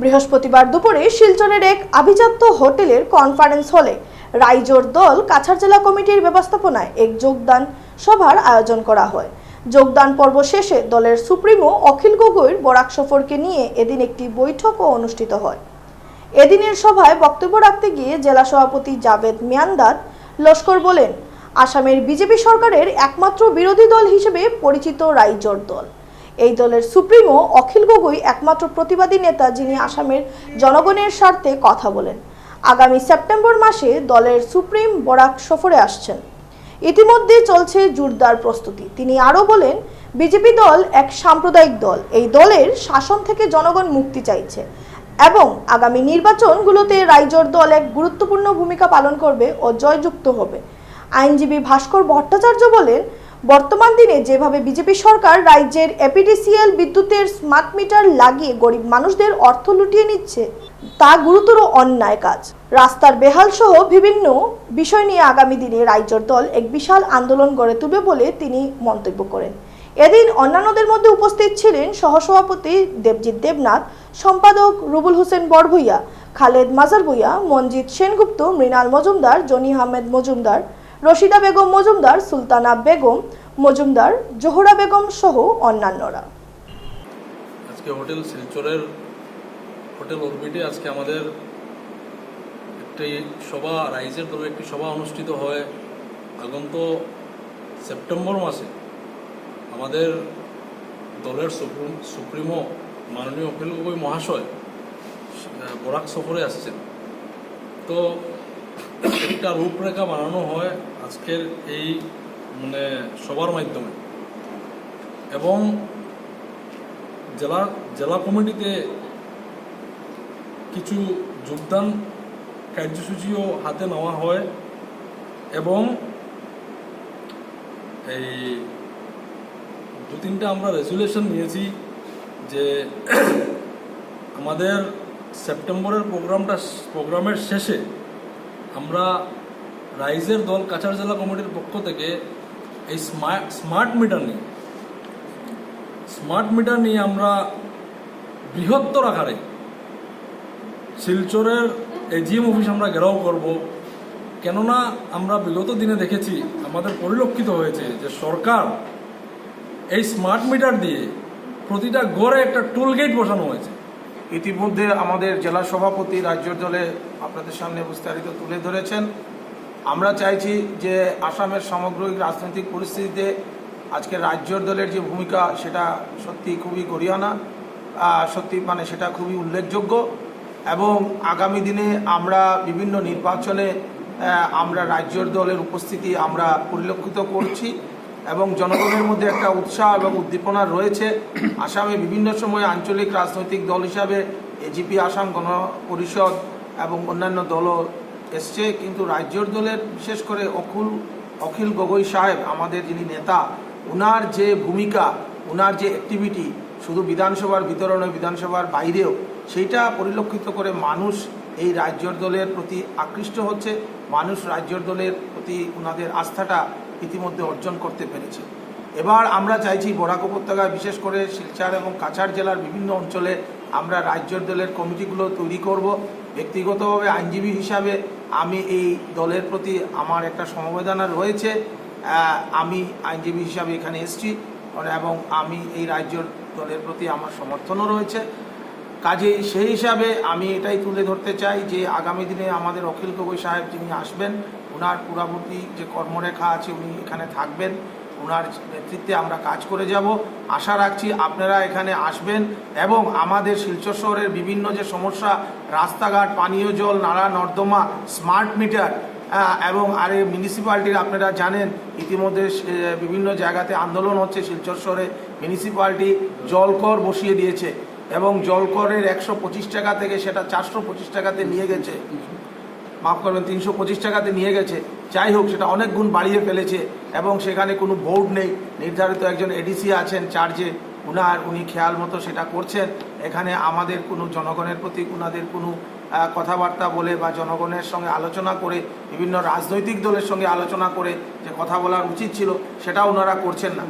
বৃহস্পতিবার দুপুরে শিলচরের এক আভিজাত্য হোটেলের কনফারেন্স হলে রাইজোর দল কাছাড় জেলা কমিটির ব্যবস্থাপনায় এক যোগদান সভার আয়োজন করা হয়। যোগদান পর্ব শেষে দলের সুপ্রিমো অখিল গগৈর বরাক সফরকে নিয়ে এদিন একটি বৈঠকও অনুষ্ঠিত হয়। এদিনের সভায় বক্তব্য রাখতে গিয়ে জেলা সভাপতি জাভেদ মিয়ান্দাদ লস্কর বলেন, আসামের বিজেপি সরকারের একমাত্র বিরোধী দল হিসেবে পরিচিত রাইজোর দল। এই দলের সুপ্রিমো অখিল গগৈ একমাত্র প্রতিবাদী নেতা যিনি আসামের জনগণের স্বার্থে কথা বলেন। আগামী সেপ্টেম্বর মাসে দলের সুপ্রিম বরাক সফরে আসছেন। ইতিমধ্যে চলছে জোরদার প্রস্তুতি। তিনি আরও বলেন, বিজেপি দল এক সাম্প্রদায়িক দল। এই দলের শাসন থেকে জনগণ মুক্তি চাইছে এবং আগামী নির্বাচনগুলোতে রাইজোর দল এক গুরুত্বপূর্ণ ভূমিকা পালন করবে ও জয়যুক্ত হবে। আইনজীবী ভাস্কর ভট্টাচার্য বলেন বর্তমান দিনে যেভাবে বিজেপি সরকার রাজ্যের এপিডিসিএল বিদ্যুতের স্মার্ট মিটার লাগিয়ে গরিব মানুষদের অর্থ লুটিয়ে নিচ্ছে, তা গুরুতর অন্যায় কাজ। রাস্তার বেহাল সহ বিভিন্ন বিষয় নিয়ে আগামী দিনে রাজ্যর দল এক বিশাল আন্দোলন গড়ে তুলবে বলে তিনি মন্তব্য করেন। এদিন অন্যান্যদের মধ্যে উপস্থিত ছিলেন সহসভাপতি দেবজিৎ দেবনাথ, সম্পাদক রুবুল হোসেন বড়ভুইয়া খালেদ মাজার ভুইয়া মঞ্জিত সেনগুপ্ত, মৃণাল মজুমদার, জনি আহমেদ মজুমদার, রশিদা বেগম মজুমদার, সুলতানা বেগম মজুমদার, জোহরা বেগম সহ অন্যান্যরা। আজকে হোটেল শিলচরের হোটেল অরবিটে আজকে আমাদের একটি সভা, রাইজের দলে একটি সভা অনুষ্ঠিত হয় আগন্ত সেপ্টেম্বর মাসে। আমাদের দলের সুপ্রিম, সুপ্রিমো মাননীয় অখিল গগৈ মহাশয় বরাক সফরে আসছেন। তো একটা রূপরেখা বানানো হয় আজকের এই মানে সবার মাধ্যমে। এবং জেলা জেলা কমিটিতে কিছু যোগদান কার্যসূচিও হাতে নেওয়া হয় এবং এই দু তিনটা আমরা রেজুলেশন নিয়েছি যে আমাদের সেপ্টেম্বরের প্রোগ্রামটা, প্রোগ্রামের শেষে আমরা রাইজের দল কাছাড় জেলা কমিটির পক্ষ থেকে এই স্মার্ট মিটার নিয়ে। স্মার্ট মিটার নিয়ে আমরা বৃহত্তর আকারে শিলচরের এজিএম অফিস আমরা ঘেরাও করব। কেননা আমরা বিগত দিনে দেখেছি, আমাদের পরিলক্ষিত হয়েছে যে সরকার এই স্মার্ট মিটার দিয়ে প্রতিটা গড়ে একটা টোল গেট বসানো হয়েছে। ইতিমধ্যে আমাদের জেলা সভাপতি রাজ্য দলে আপনাদের সামনে বিস্তারিত তুলে ধরেছেন। আমরা চাইছি যে আসামের সামগ্রিক রাজনৈতিক পরিস্থিতিতে আজকে রাজ্য দলের যে ভূমিকা, সেটা সত্যি খুবই গরিয়ানা সত্যি মানে সেটা খুবই উল্লেখযোগ্য এবং আগামী দিনে আমরা বিভিন্ন নির্বাচনে আমরা রাজ্যর দলের উপস্থিতি আমরা পরিলক্ষিত করছি এবং জনগণের মধ্যে একটা উৎসাহ এবং উদ্দীপনা রয়েছে। আসামে বিভিন্ন সময় আঞ্চলিক রাজনৈতিক দল হিসাবে এজিপি আসাম গণ পরিষদ এবং অন্যান্য দলও এসছে, কিন্তু রাজ্যর দলের বিশেষ করে অকুল, অখিল গগৈ সাহেব, আমাদের যিনি নেতা ওনার যে ভূমিকা ওনার যে অ্যাক্টিভিটি শুধু বিধানসভার বিতরণে বিধানসভার বাইরেও, সেইটা পরিলক্ষিত করে মানুষ এই রাজ্যর দলের প্রতি আকৃষ্ট হচ্ছে, মানুষ রাজ্যর দলের প্রতি ওনাদের আস্থাটা ইতিমধ্যে অর্জন করতে পেরেছে। এবার আমরা চাইছি বরাক উপত্যকায়, বিশেষ করে শিলচর এবং কাছাড় জেলার বিভিন্ন অঞ্চলে আমরা রাজ্যর দলের কমিটিগুলো তৈরি করব। ব্যক্তিগতভাবে আইনজীবী হিসাবে আমি এই দলের প্রতি আমার একটা সমবেদনা রয়েছে। আমি আইনজীবী হিসাবে এখানে এসেছি এবং আমি এই রাজ্যর দলের প্রতি আমার সমর্থনও রয়েছে। কাজে সেই হিসাবে আমি এটাই তুলে ধরতে চাই যে আগামী দিনে আমাদের অখিল গগৈ সাহেব যিনি আসবেন ওনার পুরাবর্তী যে কর্মরেখা আছে, উনি এখানে থাকবেন। ওনার নেতৃত্বে আমরা কাজ করে যাব। আশা রাখছি আপনারা এখানে আসবেন এবং আমাদের শিলচর শহরের বিভিন্ন যে সমস্যা, রাস্তাঘাট, পানীয় জল, নালা, নর্দমা স্মার্ট মিটার এবং আর এই মিউনিসিপ্যালিটির আপনারা জানেন, ইতিমধ্যে বিভিন্ন জায়গাতে আন্দোলন হচ্ছে শিলচর শহরে। মিউনিসিপ্যালিটি জলকর বসিয়ে দিয়েছে এবং জলকরের একশো পঁচিশ টাকা থেকে সেটা চারশো পঁচিশ টাকাতে নিয়ে গেছে। মাফ করবেন, তিনশো পঁচিশ টাকাতে নিয়ে গেছে। যাই হোক, সেটা অনেক গুণ বাড়িয়ে ফেলেছে এবং সেখানে কোনো বোর্ড নেই। নির্ধারিত একজন এডিসি আছেন চার্জে উনার, উনি খেয়াল মতো সেটা করছেন। এখানে আমাদের কোনো জনগণের প্রতি ওনাদের কোনো কথাবার্তা বলে বা জনগণের সঙ্গে আলোচনা করে, বিভিন্ন রাজনৈতিক দলের সঙ্গে আলোচনা করে যে কথা বলার উচিত ছিল, সেটা ওনারা করছেন না।